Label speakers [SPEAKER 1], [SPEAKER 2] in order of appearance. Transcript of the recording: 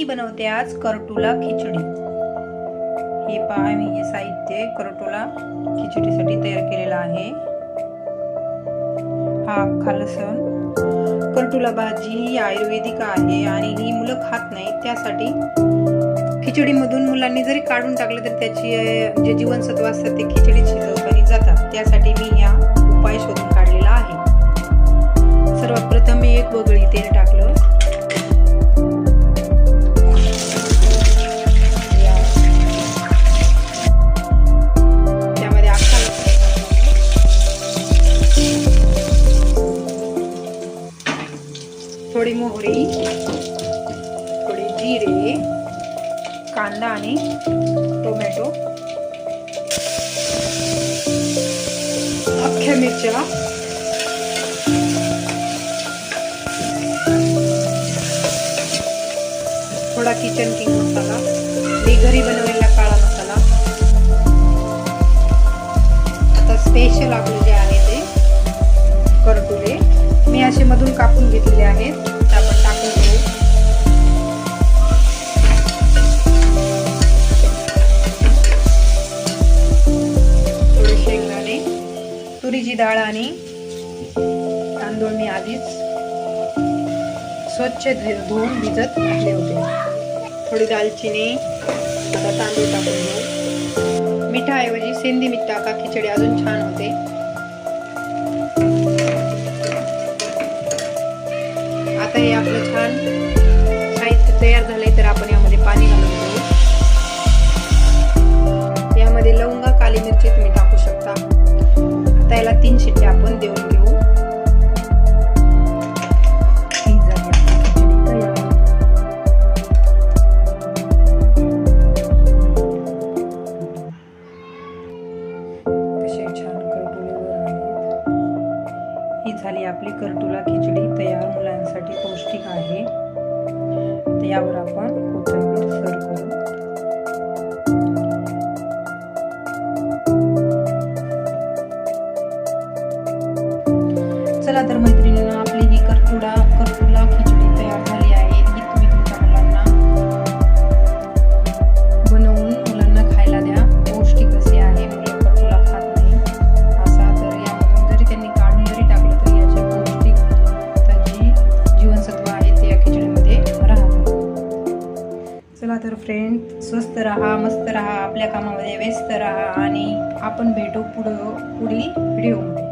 [SPEAKER 1] मी बनवते आज करटुला खिचडी. हे पहा मी हे साहित्य करटुला खिचडीसाठी तयार केलेलं आहे. हा अख्खा लसण. करटुला भाजी ही आयुर्वेदिक आहे आणि ही मुलं खात नाही त्यासाठी खिचडीमधून मुलांनी जरी काढून टाकलं तर त्याची जे जीवनसत्व असतात ते खिचडीत शिजवताना जातात. त्यासाठी मी या उपाय शोधून काढलेला आहे. सर्वात प्रथम मी एक वगळी तेल टाकलं. मोहरी थोडे जिरे कांदा आणि टोमॅटो. अख्ख्या मिरच्या. थोडा किचन किंग मसाला. मी घरी बनवलेला काळा मसाला. आता स्पेशल आपले जे आहे ते करटुले मी असे मधून कापून तुरीची डाळ आणि तांदूळ मी आधीच स्वच्छ धुवून भिजत घातले होते. थोडी दालचिनी आता तांदूळ टाकून घेऊ. मिठाऐवजी सेंदी मीठ टाका खिचडी अजून छान होते. आता हे आपलं छान साहित्य तयार झालंय तर आपण यामध्ये पाणी घालून घेऊ. यामध्ये लवंगा काली मिरची तुम्ही तीन शिट्टे आपण देऊन घेऊ. ही झाली आपली छान ही झाली आपली करटुला खिचडी. तयार मुलांसाठी पौष्टिक आहे. तर यावर आपण चला तर मैत्रिणींना आपली ही करटुडा करटुला खिचडी तयार झाली आहे. ही तुम्ही तुमच्या मुलांना बनवून मुलांना खायला द्या. पौष्टिक असे आहे. मुलं करटुला खात नाही. असा तर यामधून जरी त्यांनी काढून जरी टाकलं तरी याचे पौष्टिक जी जीवनसत्व आहे ते या खिचडीमध्ये राहतात चला तर फ्रेंड स्वस्त राहा मस्त राहा आपल्या कामामध्ये व्यस्त राहा आणि आपण भेटू पुढं पुढील व्हिडिओमध्ये